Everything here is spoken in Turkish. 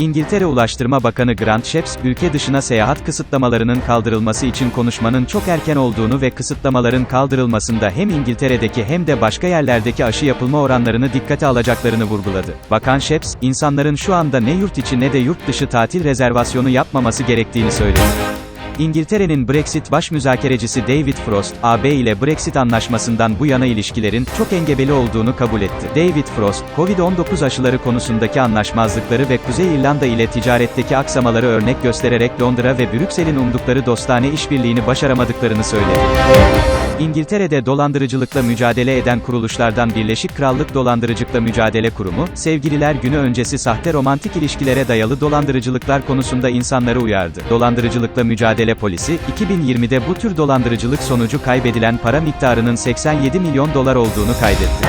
İngiltere Ulaştırma Bakanı Grant Shapps, ülke dışına seyahat kısıtlamalarının kaldırılması için konuşmanın çok erken olduğunu ve kısıtlamaların kaldırılmasında hem İngiltere'deki hem de başka yerlerdeki aşı yapılma oranlarını dikkate alacaklarını vurguladı. Bakan Shapps, insanların şu anda ne yurt içi ne de yurt dışı tatil rezervasyonu yapmaması gerektiğini söyledi. İngiltere'nin Brexit baş müzakerecisi David Frost, AB ile Brexit anlaşmasından bu yana ilişkilerin çok engebeli olduğunu kabul etti. David Frost, Covid-19 aşıları konusundaki anlaşmazlıkları ve Kuzey İrlanda ile ticaretteki aksamaları örnek göstererek Londra ve Brüksel'in umdukları dostane işbirliğini başaramadıklarını söyledi. İngiltere'de dolandırıcılıkla mücadele eden kuruluşlardan Birleşik Krallık Dolandırıcılıkla Mücadele Kurumu, sevgililer günü öncesi sahte romantik ilişkilere dayalı dolandırıcılıklar konusunda insanları uyardı. Dolandırıcılıkla Mücadele Polisi, 2020'de bu tür dolandırıcılık sonucu kaybedilen para miktarının 87 milyon dolar olduğunu kaydetti.